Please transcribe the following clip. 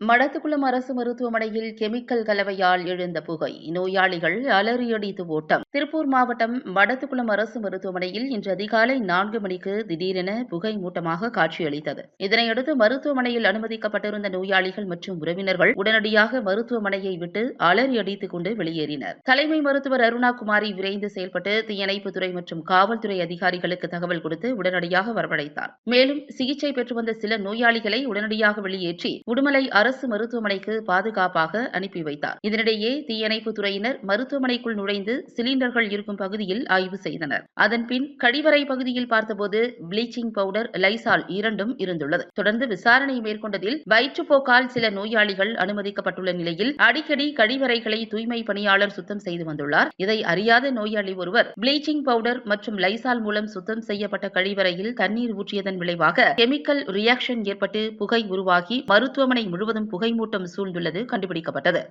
மடத்துக்குளம் அரசு மருத்துவமனையில் கெமிக்கல் கலவையால் எழுந்த புகை. நோயாளிகள் அலறியடித்து ஓட்டம். திருப்பூர் மாவட்டம் மடத்துக்குளம் அரசு மருத்துவமனையில் இன்று அதிகாலை நான்கு மணிக்கு திடீரென புகை மூட்டமாக காட்சியளித்தது. இதனையடுத்து மருத்துவமனையில் அனுமதிக்கப்பட்டிருந்த நோயாளிகள் மற்றும் உறவினர்கள் உடனடியாக மருத்துவமனையை விட்டு அலறியடித்துக் கொண்டு வெளியேறினர். தலைமை மருத்துவர் அருணா குமாரி விரைந்து செயல்பட்டு தீயணைப்புத்துறை மற்றும் காவல்துறை அதிகாரிகளுக்கு தகவல் கொடுத்து உடனடியாக வரவழைத்தார். மேலும் சிகிச்சை பெற்று வந்த சில நோயாளிகளை உடனடியாக வெளியேற்றி உடுமலை அரசு மருத்துவமனைக்கு பாதுகாப்பாக அனுப்பி வைத்தார். இதனிடையே தீயணைப்பு துறையினர் மருத்துவமனைக்குள் நுழைந்து சிலிண்டர்கள் இருக்கும் பகுதியில் ஆய்வு செய்தனர். அதன்பின் கழிவறை பகுதியில் பார்த்தபோது ப்ளீச்சிங் பவுடர் லைசால் இரண்டும் இருந்துள்ளது. தொடர்ந்து விசாரணை மேற்கொண்டதில் வயிற்றுப்போக்கால் சில நோயாளிகள் அனுமதிக்கப்பட்டுள்ள நிலையில் அடிக்கடி கழிவறைகளை தூய்மை பணியாளர் சுத்தம் செய்து வந்துள்ளார். இதை அறியாத நோயாளி ஒருவர் ப்ளீச்சிங் பவுடர் மற்றும் லைசால் மூலம் சுத்தம் செய்யப்பட்ட கழிவறையில் தண்ணீர் ஊற்றியதன் விளைவாக கெமிக்கல் ரியாக்ஷன் ஏற்பட்டு புகை உருவாகி மருத்துவமனை முழுவதும் புகைமூட்டம் சூழ்ந்துள்ளது கண்டுபிடிக்கப்பட்டது.